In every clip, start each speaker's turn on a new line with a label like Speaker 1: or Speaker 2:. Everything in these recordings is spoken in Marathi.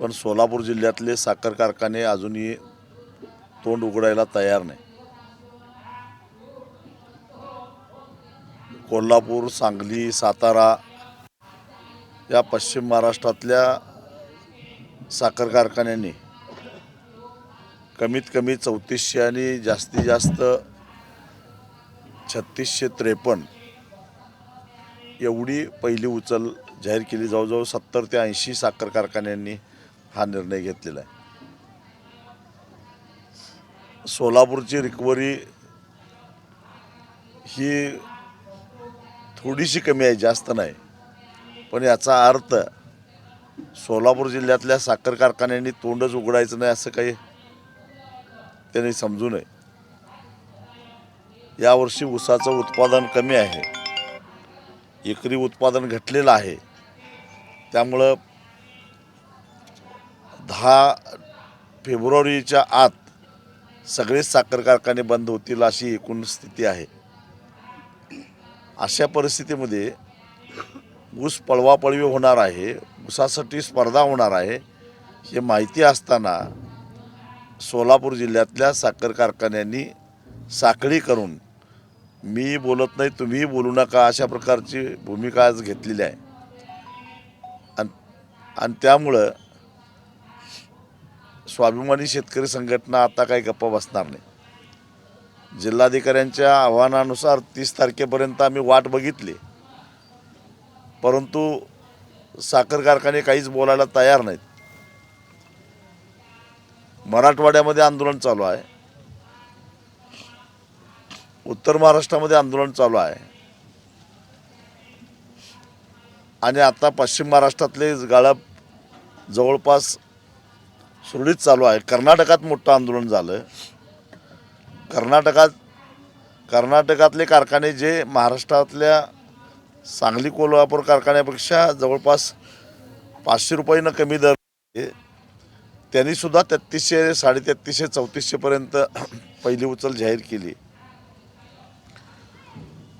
Speaker 1: पण सोलापूर जिल्ह्यातले साखर कारखाने अजूनही तोंड उघडायला तयार नाही. कोल्हापूर सांगली सातारा या पश्चिम महाराष्ट्रातल्या साखर कारखान्यांनी कमीत कमी चौतीसशे आणि जास्तीत जास्त छत्तीसशे त्रेपन्न एवढी पहिली उचल जाहीर केली. जवळजवळ सत्तर ते ऐंशी साखर कारखान्यांनी हा निर्णय घेतलेला आहे. सोलापूरची रिकव्हरी ही थोडीशी कमी आहे जास्त नाही. पण याचा अर्थ सोलापूर जिल्ह्यातल्या साखर कारखान्यांनी तोंडच उघडायचं नाही असं काही त्यांनी समजू नये. यावर्षी ऊसाचं उत्पादन कमी आहे. एकरी उत्पादन घटलेलं आहे. त्यामुळं दहा फेब्रुवारीच्या आत सगळेच साखर कारखाने बंद होतील अशी एकूण स्थिती आहे. अशा परिस्थितीमध्ये ऊस पळवापळवी होणार आहे ऊसासाठी स्पर्धा होणार आहे हे माहिती असताना सोलापूर जिल्ह्यातल्या साखर कारखान्यांनी साखळी करून मी बोलत नाही तुम्ही बोलू नका अशा प्रकारची भूमिका आज घेतलेली आहे. आणि आणि त्यामुळं स्वाभिमानी शेतकरी संघटना आता काही गप्पा बसणार नाही. जिल्हाधिकाऱ्यांच्या आव्हानानुसार तीस तारखेपर्यंत आम्ही वाट बघितली. परंतु साखर कारखाने काहीच बोलायला तयार नाहीत. मराठवाड्यामध्ये आंदोलन चालू आहे. उत्तर महाराष्ट्रामध्ये आंदोलन चालू आहे. आणि आता पश्चिम महाराष्ट्रातले गाळप जवळपास सुरळीत चालू आहे. कर्नाटकात मोठं आंदोलन झालं. कर्नाटकात कर्नाटकातले कारखाने जे महाराष्ट्रातल्या सांगली कोल्हापूर कारखान्यापेक्षा जवळपास पाचशे रुपयानं कमी दर आहे. त्यांनी सुद्धा तेहतीसशे साडेतेहतीसशे चौतीसशेपर्यंत पहिली उचल जाहीर केली.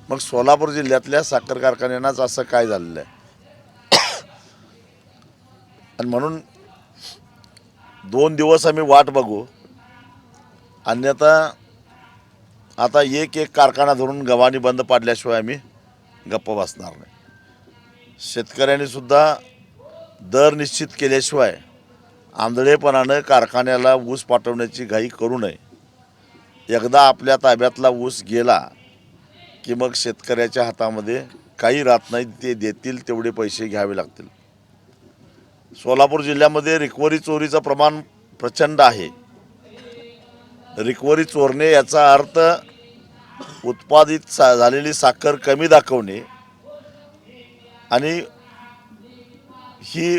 Speaker 1: मग सोलापूर जिल्ह्यातल्या साखर कारखान्यांनाच असं काय झालेलं आहे? आणि म्हणून दोन दिवस आम्ही वाट बघू. अन्यथा आता एक एक कारखाना धरून गव्हाणी बंद पाडल्याशिवाय आम्ही गप्प बसणार नाही. शेतकऱ्यांनी सुद्धा दर निश्चित केल्याशिवाय आंधळेपणानं कारखान्याला ऊस पाठवण्याची घाई करू नये. एकदा आपल्या ताब्यातला ऊस गेला की मग शेतकऱ्याच्या हातामध्ये काही राहत नाही ते देतील तेवढे पैसे घ्यावे लागतील. सोलापूर जिल्ह्यामध्ये रिकवरी चोरीचं प्रमाण प्रचंड आहे. रिकवरी चोरणे याचा अर्थ उत्पादित सा झालेली साखर कमी दाखवणे आणि ही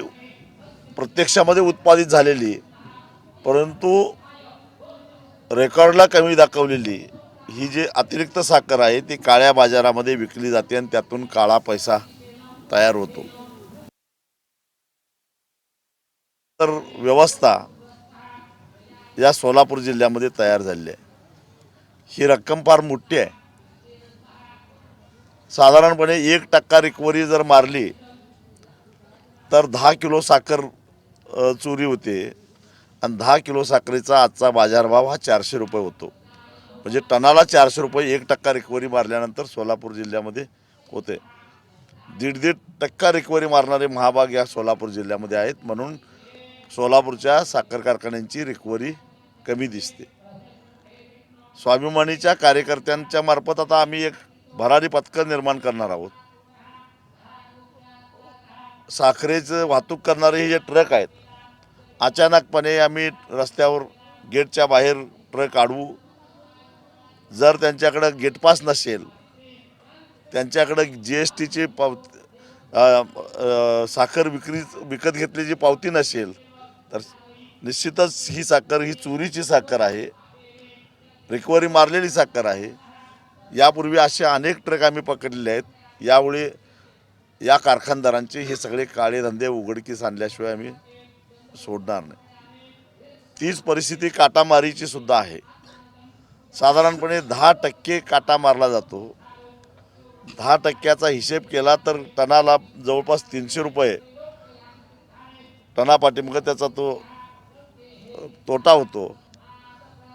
Speaker 1: प्रत्यक्षामध्ये उत्पादित झालेली परंतु रेकॉर्डला कमी दाखवलेली ही जी अतिरिक्त साखर आहे ती काळ्या बाजारामध्ये विकली जाते आणि त्यातून काळा पैसा तयार होतो. तर व्यवस्था या सोलापूर जिल्ह्यामध्ये तयार झालेली आहे. ही रक्कम फार मोठी आहे. साधारणपणे एक टक्का रिकव्हरी जर मारली तर दहा किलो साखर चोरी होते. आणि दहा किलो साखरेचा आजचा बाजारभाव हा चारशे रुपये होतो. म्हणजे टनाला चारशे रुपये एक टक्का रिकव्हरी मारल्यानंतर सोलापूर जिल्ह्यामध्ये होते. दीड दीड टक्का रिकव्हरी मारणारे महाभाग या सोलापूर जिल्ह्यामध्ये आहेत. म्हणून सोलापूरच्या साखर कारखान्यांची रिकव्हरी कमी दिसते. स्वाभिमानीच्या कार्यकर्त्यांच्या मार्फत आता आम्ही एक भरारी पथकं निर्माण करणार आहोत. साखरेचं वाहतूक करणारे हे जे ट्रक आहेत अचानकपणे आम्ही रस्त्यावर गेटच्या बाहेर ट्रक अडवू जर त्यांच्याकडं गेटपास नसेल त्यांच्याकडं जी एस टीची पाव साखर विक्री विकत घेतलेली पावती नसेल तर निश्चितच ही साखर ही चोरीची साखर आहे. रिकव्हरी मारलेली साखर आहे. यापूर्वी असे अनेक ट्रक आम्ही पकडलेले आहेत. यावेळी या कारखानदारांचे हे सगळे काळे धंदे उघडकीस आणल्याशिवाय आम्ही सोडणार नाही. तीच परिस्थिती काटामारीची सुद्धा आहे. साधारणपणे दहा टक्के काटा मारला जातो. दहा टक्क्याचा हिशेब केला तर टनाला जवळपास तीनशे रुपये टनापाठीमागं त्याचा तो तोटा होतो.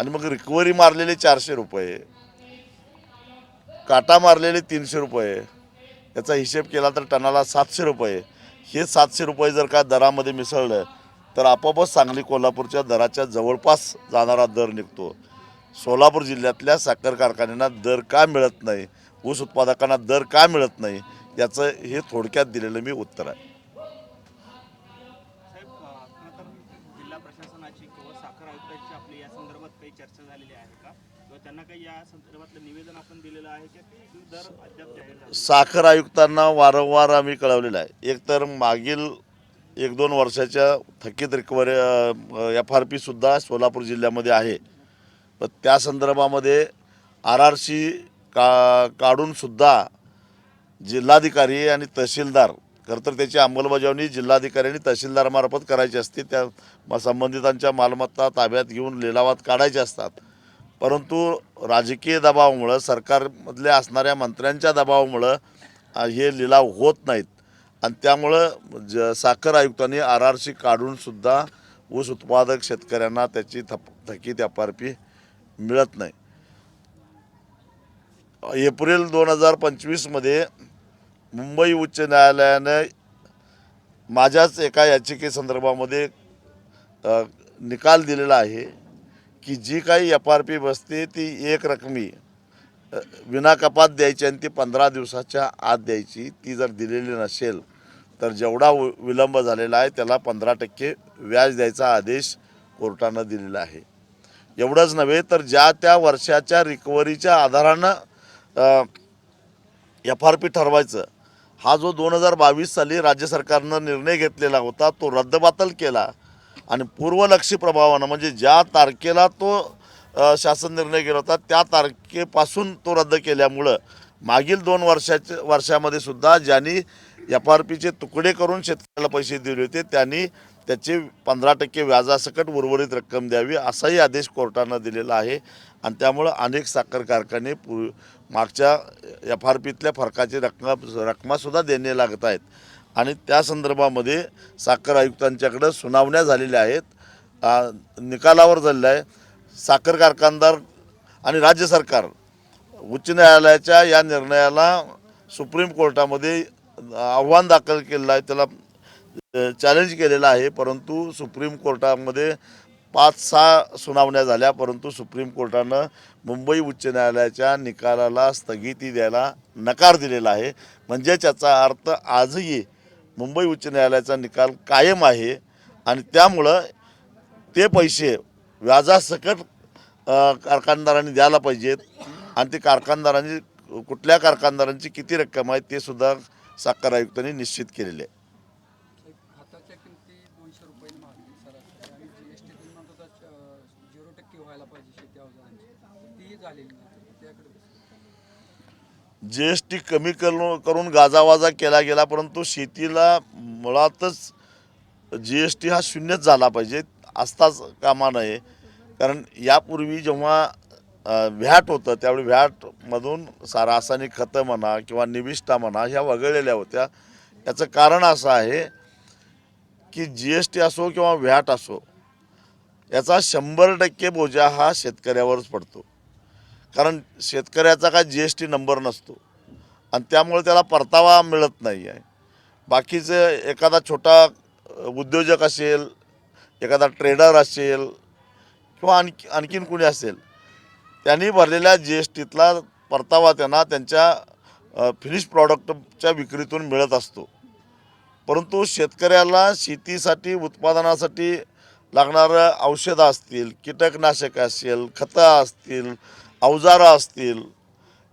Speaker 1: आणि मग रिकव्हरी मारलेले चारशे रुपये काटा मारलेले तीनशे रुपये याचा हिशेब केला तर टनाला सातशे रुपये. हे सातशे रुपये जर का दरामध्ये मिसळलं तर आपोआपच सांगली कोल्हापूरच्या दराच्या जवळपास जाणारा दर निघतो. सोलापूर जिल्ह्यातल्या साखर कारखान्यांना दर का मिळत नाही ऊस उत्पादकांना दर का मिळत नाही याचं हे थोडक्यात दिलेलं मी उत्तर आहे
Speaker 2: साहेब अ, खरं तर जिल्हा प्रशासनाची किंवा साखर आयुक्तांची आपली या संदर्भात काही चर्चा झालेली आहे का किंवा त्यांना काही या संदर्भातलं निवेदन आपण दिलेलं आहे की ते दर अद्याप जाहीर झाले
Speaker 1: साखर आयुक्तांना वारंवार आम्ही कळवलेलं आहे. एकतर मागील एक दोन वर्षाच्या थकीत रिकव्हरी एफ आर पीसुद्धा सोलापूर जिल्ह्यामध्ये आहे. पण त्या संदर्भामध्ये आर आर सी का काढूनसुद्धा जिल्हाधिकारी आणि तहसीलदार खरं तर त्याची अंमलबजावणी जिल्हाधिकारी आणि तहसीलदारामार्फत करायची असते. त्या संबंधितांच्या मालमत्ता ताब्यात घेऊन लिलावात काढायचे असतात. परंतु राजकीय दबावामुळं सरकारमधल्या असणाऱ्या मंत्र्यांच्या दबावामुळं हे लिलाव होत नाहीत. आणि त्यामुळं ज साखर आयुक्तांनी आर आर सी काढूनसुद्धा ऊस उत्पादक शेतकऱ्यांना त्याची थप थकीत एफ आर पी मिळत नाही. एप्रिल दोन हजार पंचवीसमध्ये मुंबई उच्च न्यायालयानं माझ्याच एका याचिकेसंदर्भामध्ये निकाल दिलेला आहे. की जी काही एफ आर पी बसते ती एक रकमी विना कपात द्यायची आणि ती पंधरा दिवसाच्या आत द्यायची ती जर दिलेली नसेल तर जेवढा वि- विलंब झालेला आहे त्याला पंधरा टक्के व्याज द्यायचा आदेश कोर्टानं दिलेला आहे. एवढंच नव्हे तर ज्या त्या वर्षाच्या रिकव्हरीच्या आधारानं एफ आर पी ठरवायचं हा जो दोन हजार बावीस साली राज्य सरकारनं निर्णय घेतलेला होता तो रद्दबातल केला आणि पूर्वलक्षी प्रभावानं म्हणजे ज्या तारखेला तो शासन निर्णय केला होता त्या तारखेपासून तो रद्द केल्यामुळं मागील दोन वर्षाच्या वर्षामध्ये सुद्धा ज्यांनी एफ आर पीचे तुकडे करून शेतकऱ्याला पैसे दिले होते त्यांनी त्याचे पंधरा टक्के व्याजासकट उर्वरित रक्कम द्यावी असाही आदेश कोर्टानं दिलेला आहे. आणि त्यामुळं अनेक साखर कारखाने पू मागच्या एफ आर पीतल्या फरकाची रक्कम रकमासुद्धा देणे लागत आहेत. आणि त्या संदर्भामध्ये साखर आयुक्तांच्याकडं सुनावण्या झालेल्या आहेत. निकालावर झालेलं आहे. साखर कारखानदार आणि राज्य सरकार उच्च न्यायालयाच्या या निर्णयाला सुप्रीम कोर्टामध्ये आव्हान दाखल केलेलं आहे. त्याला चॅलेंज केलेलं आहे. परंतु सुप्रीम कोर्टामध्ये पाच सहा सुनावण्या झाल्या. परंतु सुप्रीम कोर्टानं मुंबई उच्च न्यायालयाच्या निकालाला स्थगिती द्यायला नकार दिलेला आहे. म्हणजेच याचा अर्थ आजही मुंबई उच्च न्यायालयाचा निकाल कायम आहे आणि त्यामुळं ते पैसे व्याजासकट कारखानदारांनी द्यायला पाहिजेत. आणि ते कारखानदारांनी कुठल्या कारखानदारांची किती रक्कम आहे ते सुद्धा साखर आयुक्तांनी निश्चित केलेले आहे.
Speaker 3: झालेली
Speaker 1: जी एस टी कमी करून करून गाजावाजा केला गेला परंतु शेतीला मुळातच जी एस टी हा शून्यच झाला पाहिजे असताच कामा नये. कारण यापूर्वी जेव्हा व्हॅट होतं त्यावेळी व्हॅटमधून सा रासायनिक खतं म्हणा किंवा निविष्ठा म्हणा ह्या वगळलेल्या होत्या. याचं कारण असं आहे की जी एस टी असो किंवा व्हॅट असो याचा शंभर टक्के बोजा हा शेतकऱ्यावरच पडतो. कारण शेतकऱ्याचा काय जी एस टी नंबर नसतो. आणि त्यामुळे त्याला परतावा मिळत नाही आहे. बाकीचं एखादा छोटा उद्योजक असेल एखादा ट्रेडर असेल किंवा आणखी आणखीन कुणी असेल त्यांनी भरलेल्या जी एस टीतला परतावा त्यांना त्यांच्या फिनिश प्रॉडक्टच्या विक्रीतून मिळत असतो. परंतु शेतकऱ्याला शेतीसाठी उत्पादनासाठी लागणारं औषधं असतील कीटकनाशक असेल खतं असतील अवजारं असतील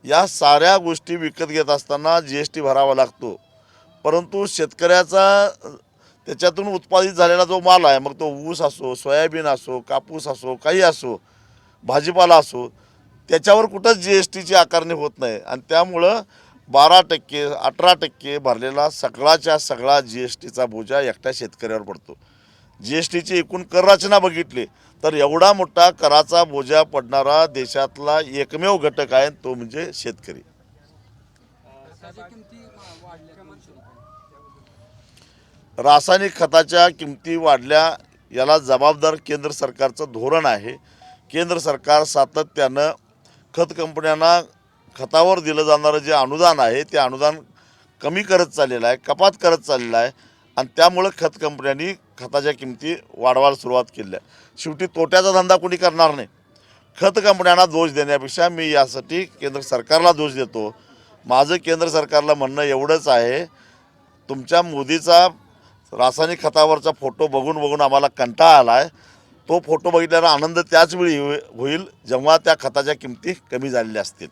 Speaker 1: या साऱ्या गोष्टी विकत घेत असताना जी एस टी भरावा लागतो. परंतु शेतकऱ्याचा त्याच्यातून उत्पादित झालेला जो माल आहे मग तो ऊस असो सोयाबीन असो कापूस असो काही असो भाजीपाला असो त्याच्यावर कुठंच जी एस टीची आकारणी होत नाही. आणि त्यामुळं बारा टक्के अठरा टक्के भरलेला सगळाच्या सगळा जी एस टीचा बोजा एकट्या शेतकऱ्यावर पडतो. जी एस टीची एकूण कर रचना बघितली तर एवढा मोठा कराचा बोजा पडणारा देशातला एकमेव घटक आहे तो म्हणजे शेतकरी. रासायनिक खताच्या किमती वाढल्या याला जबाबदार केंद्र सरकारचं धोरण आहे. केंद्र सरकार सातत्यानं खत कंपन्यांना खतावर दिलं जाणारं जे अनुदान आहे ते अनुदान कमी करत चाललेलं आहे कपात करत चाललेलं आहे. आणि त्यामुळं खत कंपन्यांनी खताच्या किमती वाढवायला सुरुवात केली आहे. शेवटी तोट्याचा धंदा कोणी करणार नाही. खत कंपन्यांना दोष देण्यापेक्षा मी यासाठी केंद्र सरकारला दोष देतो. माझं केंद्र सरकारला म्हणणं एवढंच आहे तुमच्या मोदीचा रासायनिक खतावरचा फोटो बघून बघून आम्हाला कंटाळा आला आहे तो फोटो बघितल्यावर आनंद त्याच वेळी होई- होईल जेव्हा त्या खताच्या किमती कमी झालेल्या असतील
Speaker 2: अ,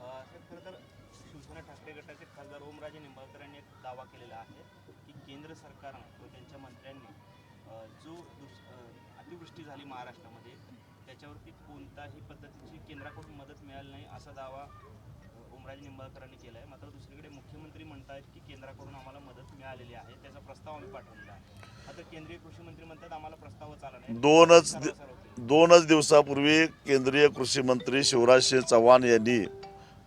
Speaker 2: साहेब, खरं तर शिवसेना ठाकरे गटाचे खासदार ओमराजे निंबाळकर यांनी एक दावा केलेला आहे की केंद्र सरकारनं व त्यांच्या मंत्र्यांनी जो दुस- अतिवृष्टी झाली महाराष्ट्रामध्ये त्याच्यावरती कोणताही पद्धतीची केंद्राकडून मदत मिळाली नाही असा दावा ओमराजे निंबाळकरांनी केला आहे मात्र दुसरीकडे मुख्यमंत्री म्हणतात की केंद्राकडून आम्हाला मदत मिळालेली आहे त्याचा प्रस्ताव आम्ही पाठवलेला आहे. आता केंद्रीय कृषी मंत्री म्हणतात आम्हाला प्रस्तावच आला नाही.
Speaker 1: दोनच. दोनच दिवसापूर्वी केंद्रीय कृषी मंत्री शिवराजसिंह चव्हाण यांनी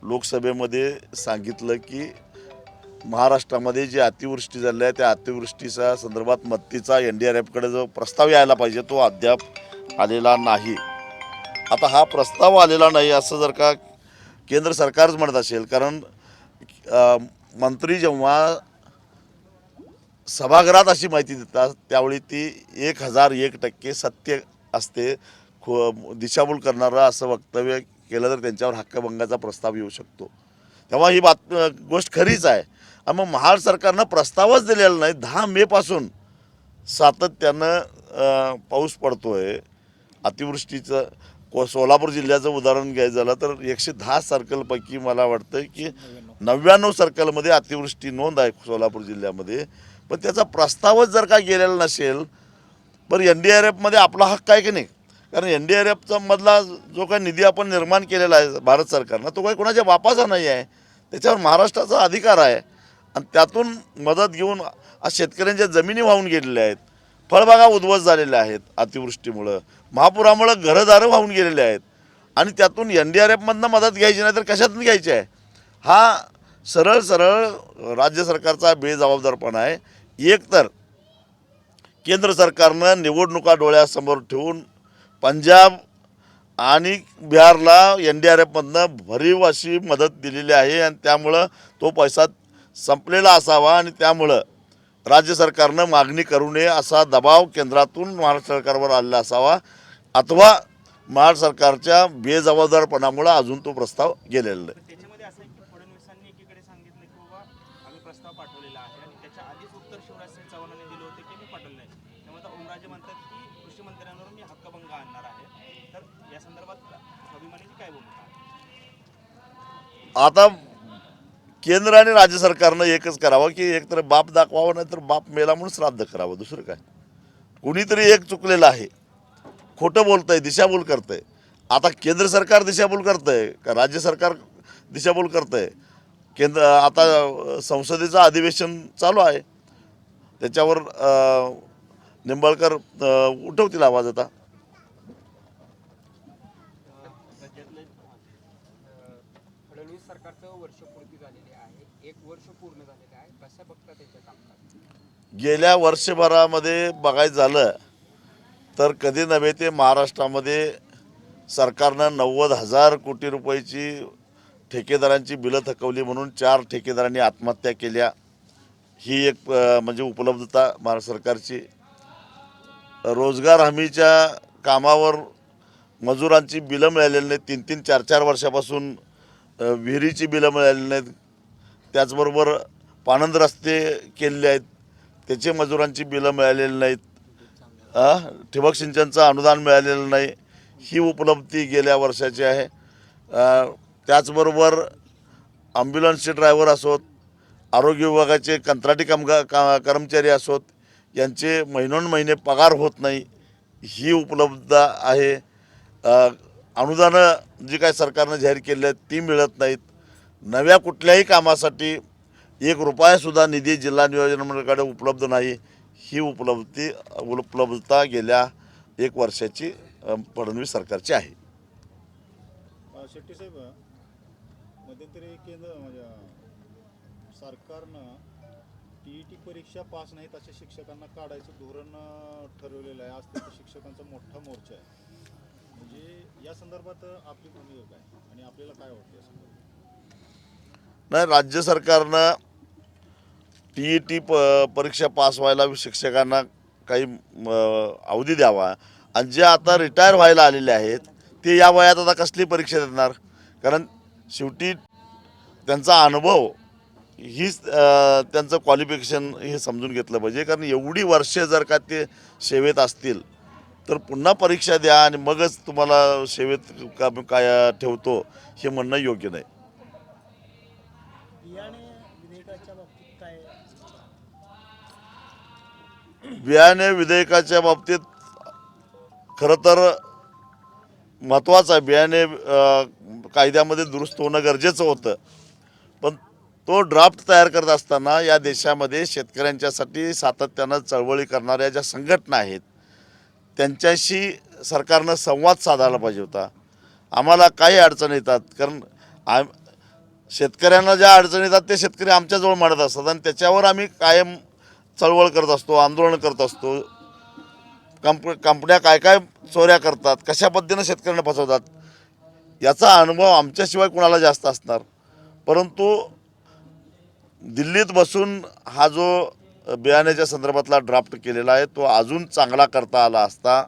Speaker 1: लोकसभेमध्ये सांगितलं की महाराष्ट्रामध्ये जी अतिवृष्टी झाली आहे त्या अतिवृष्टीच्या संदर्भात मत्तीचा एन डी आर एफकडे जो प्रस्ताव यायला पाहिजे तो अद्याप आलेला नाही. आता हा प्रस्ताव आलेला नाही असं जर का केंद्र सरकारच म्हणत असेल कारण मंत्री जेव्हा सभागृहात अशी माहिती देतात त्यावेळी ती एक हजार एक टक्के सत्य असते खो दिशाभूल करणारं असं वक्तव्य केलं तर त्यांच्यावर हक्कभंगाचा प्रस्ताव येऊ शकतो. तेव्हा ही बात गोष्ट खरीच आहे. मग महाराष्ट्र सरकारनं प्रस्तावच दिलेला नाही. दहा मेपासून सातत्यानं पाऊस पडतो आहे अतिवृष्टीचं को सोलापूर जिल्ह्याचं उदाहरण घ्यायचं झालं तर एकशे दहा सर्कलपैकी मला वाटतं की नव्याण्णव सर्कलमध्ये अतिवृष्टी नोंद आहे सोलापूर जिल्ह्यामध्ये. पण त्याचा प्रस्तावच जर का गेलेला नसेल बरं एन डी आर एफमध्ये आपला हक्क आहे की नाही? कारण एन डी आर एफचा मधला जो काही निधी आपण निर्माण केलेला आहे भारत सरकारनं तो काही कोणाच्या बापाचा नाही आहे. त्याच्यावर महाराष्ट्राचा अधिकार आहे. आणि त्यातून मदत घेऊन आज शेतकऱ्यांच्या जमिनी वाहून गेलेल्या आहेत. फळबागा उद्ध्वस्त झालेल्या आहेत अतिवृष्टीमुळं. महापुरामुळं घरंदारं वाहून गेलेले आहेत. आणि त्यातून एन डी आर एफमधनं मदत घ्यायची नाही तर कशातून घ्यायची आहे? हा सरळ सरळ राज्य सरकारचा बेजबाबदारपणा आहे. एक तर केंद्र सरकारनं निवडणुका डोळ्यासमोर ठेवून पंजाब आणि बिहारला एन डी आर एफमधनं भरीव अशी मदत दिलेली आहे आणि त्यामुळं तो पैसा संपलेला असावा आणि त्यामुळं राज्य सरकारनं मागणी करू नये असा दबाव केंद्रातून महाराष्ट्र सरकारवर आलेला असावा. अथवा महाराष्ट्र सरकारच्या बेजबाबदारपणामुळं अजून तो प्रस्ताव गेलेला नाही.
Speaker 2: आता
Speaker 1: केंद्र आणि राज्य सरकारनं एकच करावं की एकतर बाप दाखवावं नाही तर बाप मेला म्हणून श्राद्ध करावं. दुसरं काय? कुणीतरी एक चुकलेलं आहे. खोटं बोलतंय दिशाभूल करतंय. आता केंद्र सरकार दिशाभूल करतंय का राज्य सरकार दिशाभूल करतंय? केंद्र आता संसदेचं अधिवेशन चालू आहे. त्याच्यावर निंबाळकर उठवतील आवाज आता
Speaker 2: राज्यातले
Speaker 3: फडणवीस सरकारचं वर्षपूर्ती झालेली आहे एक वर्ष पूर्ण झालेलं आहे कसं बघता त्याच्या कामकाज
Speaker 1: गेल्या वर्षभरामध्ये बघायचं झालं तर कधी नव्हे ते महाराष्ट्रामध्ये सरकारनं नव्वद हजार कोटी रुपयाची ठेकेदारांची बिलं थकवली म्हणून चार ठेकेदारांनी आत्महत्या केल्या. ही एक म्हणजे उपलब्धता महाराष्ट्र सरकारची. रोजगार हमीच्या कामावर मजुरांची बिलं मिळालेली नाहीत. तीन तीन चार चार वर्षापासून विहिरीची बिलं मिळालेली नाहीत. त्याचबरोबर पाणंद रस्ते केलेले आहेत. त्याचे मजुरांची बिलं मिळालेली नाहीत. ठिबक सिंचनचं अनुदान मिळालेलं नाही. ही उपलब्धी गेल्या वर्षाची आहे. त्याचबरोबर ॲम्ब्युलन्सचे ड्रायव्हर असोत आरोग्य विभागाचे कंत्राटी कामगा का कर्मचारी असोत यांचे महिनोन महिने पगार होत नाही. ही उपलब्धता आहे. अनुदानं जी काय सरकारनं जाहीर केली आहेत ती मिळत नाहीत. नव्या कुठल्याही कामासाठी एक रुपयासुद्धा निधी जिल्हा नियोजन मंडळाकडे उपलब्ध नाही. ही उपलब्धी उपलब्धता गेल्या एक वर्षाची फडणवीस सरकारची आहे.
Speaker 4: शेट्टी साहेब मध्यंतरी केंद्र म्हणजे सरकारनं टीईटी परीक्षा पास नाहीत अशा शिक्षकांना काढायचं धोरण ठरवलेलं आहे. आज तिथे शिक्षकांचा मोठा मोर्चा आहे. म्हणजे या संदर्भात आपली भूमिका काय? आणि आपल्याला काय वाटतं या संदर्भात?
Speaker 1: नाही राज्य सरकारनं टी ई टी प परीक्षा पास व्हायला शिक्षकांना काही म, अवधी द्यावा. आणि जे आता रिटायर व्हायला आलेले आहेत ते या वयात आता कसली परीक्षा देणार? कारण शेवटी त्यांचा अनुभव हीच त्यांचं क्वालिफिकेशन हे समजून घेतलं पाहिजे. कारण एवढी वर्षे जर का ते सेवेत असतील तर पुन्हा परीक्षा द्या आणि मगच तुम्हाला सेवेत का काय ठेवतो हे म्हणणं योग्य नाही
Speaker 5: बियाणे विधेयकाच्या बाबतीत काय
Speaker 1: बियाणे विधेयकाच्या बाबतीत खरं तर महत्त्वाचं आहे. बियाणे कायद्यामध्ये दुरुस्त होणं गरजेचं होतं. पण तो ड्राफ्ट तयार करत असताना या देशामध्ये शेतकऱ्यांच्यासाठी सातत्यानं चळवळी करणाऱ्या ज्या संघटना आहेत त्यांच्याशी सरकारनं संवाद साधायला पाहिजे होता. आम्हाला काही अडचणी येतात कारण आम शेतकऱ्यांना ज्या अडचणी येतात ते शेतकरी आमच्याजवळ मांडत असतात आणि त्याच्यावर आम्ही कायम चळवळ करत असतो आंदोलन करत असतो. कंप कंपन्या काय काय चोऱ्या करतात कशा पद्धतीनं शेतकऱ्यांना फसवतात याचा अनुभव आमच्याशिवाय कुणाला जास्त असणार. परंतु दिल्लीत बसून हा जो बियाण्याच्या संदर्भातला ड्राफ्ट केलेला आहे तो अजून चांगला करता आला असता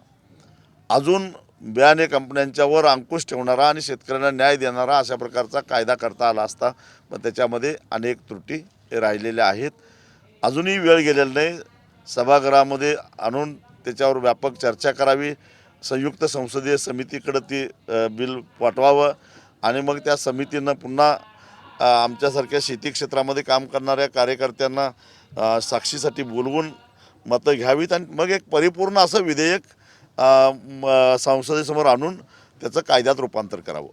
Speaker 1: अजून बियाणे कंपन्यांच्यावर अंकुश ठेवणारा आणि शेतकऱ्यांना न्याय देणारा अशा प्रकारचा कायदा करता आला असता पण त्याच्यामध्ये अनेक त्रुटी राहिलेल्या आहेत. अजूनही वेळ गेलेला नाही. सभागृहामध्ये आणून त्याच्यावर व्यापक चर्चा करावी. संयुक्त संसदीय समितीकडं ती बिल पाठवावं आणि मग त्या समितीनं पुन्हा आमच्यासारख्या शेती क्षेत्रामध्ये काम करणाऱ्या कार्यकर्त्यांना साक्षीसाठी बोलवून मतं घ्यावीत आणि मग एक परिपूर्ण असं विधेयक संसदेसमोर आणून त्याचं कायद्यात रूपांतर करावं.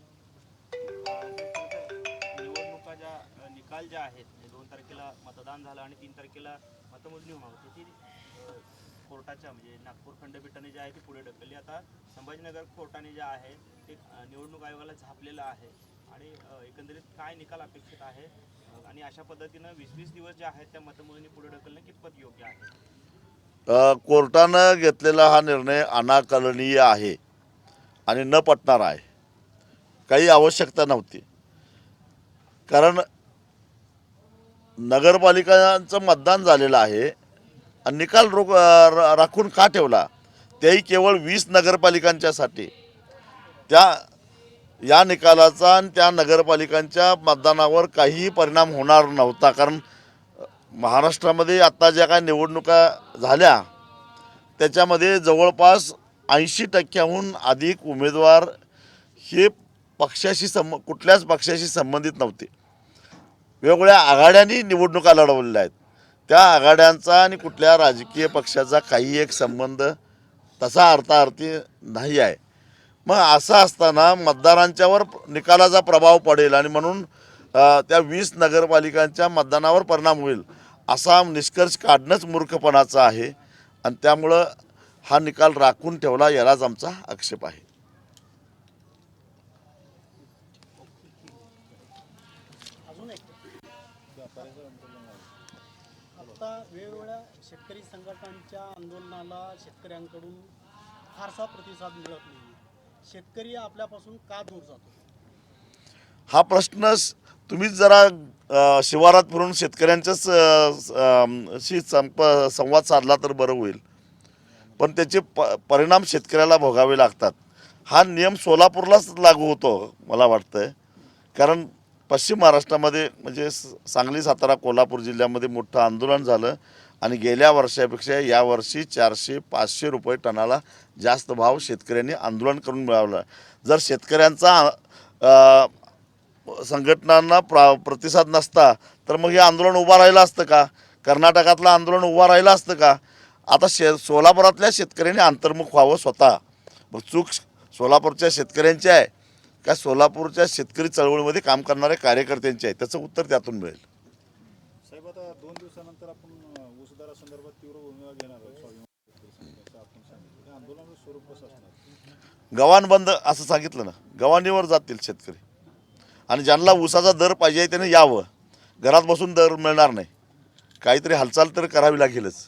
Speaker 2: मतदान झालं आणि तीन तारखेला मतमोजणी होणार होती. ती कोर्टाच्या म्हणजे नागपूर खंडपीठाने जे आहे ती पुढे ढकलली. आता संभाजीनगर कोर्टाने जे आहे ते निवडणूक आयोगाला झापलेलं आहे आणि एकंदरीत काय निकाल अपेक्षित आहे? आणि अशा पद्धतीनं वीस वीस दिवस जे आहेत त्या मतमोजणी पुढे ढकलणं कितपत योग्य आहे?
Speaker 1: कोर्टानं घेतलेला हा निर्णय अनाकलनीय आहे आणि न पटणार आहे. काही आवश्यकता नव्हती. कारण नगरपालिकांचं मतदान झालेलं आहे. आणि निकाल रोख राखून का ठेवला? तेही केवळ वीस नगरपालिकांच्यासाठी. त्या या निकालाचा आणि त्या नगरपालिकांच्या मतदानावर काहीही परिणाम होणार नव्हता. कारण महाराष्ट्रामध्ये आत्ता ज्या काय निवडणुका झाल्या त्याच्यामध्ये जवळपास ऐंशी टक्क्याहून अधिक उमेदवार हे पक्षाशी सं कुठल्याच पक्षाशी संबंधित नव्हते. वेगवेगळ्या आघाड्यांनी निवडणुका लढवलेल्या आहेत. त्या आघाड्यांचा आणि कुठल्या राजकीय पक्षाचा काही एक संबंध तसा अर्थार्थी नाही आहे. मग असं असताना मतदारांच्यावर निकालाचा प्रभाव पडेल आणि म्हणून त्या वीस नगरपालिकांच्या मतदानावर परिणाम होईल असा निष्कर्ष काढणंच मूर्खपणाचा आहे. आणि त्यामुळं हा निकाल राखून ठेवला यालाच आमचा आक्षेप आहे.
Speaker 5: आंदोलनाला शेतकऱ्यांकडून फारसा प्रतिसाद मिळत नाही. शेतकरी आपल्यापासून का दूर जातो?
Speaker 1: हा प्रश्न तुम्ही तुम्हीच जरा अ, शिवारात फिरून शेतकऱ्यांच्याच अ, स- अम, शी संप संवाद साधला तर बरं होईल. पण त्याचे प परिणाम शेतकऱ्याला भोगावे लागतात. हा नियम सोलापूरलाच लागू होतो मला वाटतं कारण पश्चिम महाराष्ट्रामध्ये म्हणजे स- सांगली सातारा कोल्हापूर जिल्ह्यामध्ये मोठं आंदोलन झालं. आणि गेल्या वर्षापेक्षा यावर्षी चारशे पाचशे रुपये टनाला जास्त भाव शेतकऱ्यांनी आंदोलन करून मिळवला. जर शेतकऱ्यांचा संघटनांना प्रा प्रतिसाद नसता तर मग हे आंदोलन उभं राहिलं असतं का? कर्नाटकातलं आंदोलन उभं राहिलं असतं का? आता शे सोलापुरातल्या शेतकऱ्यांनी अंतर्मुख व्हावं स्वतः. मग चूक सोलापूरच्या शेतकऱ्यांची आहे का सोलापूरच्या शेतकरी चळवळीमध्ये काम करणाऱ्या कार्यकर्त्यांची आहे? त्याचं उत्तर त्यातून मिळेल.
Speaker 4: साहेब आता दोन दिवसानंतर आपण अं, तीव्र भूमिका घेणार स्वरूप कसं असणार?
Speaker 1: गव्हाण बंद असं सांगितलं ना. गव्हाणीवर जातील शेतकरी. आणि ज्यांना ऊसाचा दर पाहिजे त्याने यावं. घरात बसून दर मिळणार नाही. काहीतरी हालचाल तर करावी लागेलच.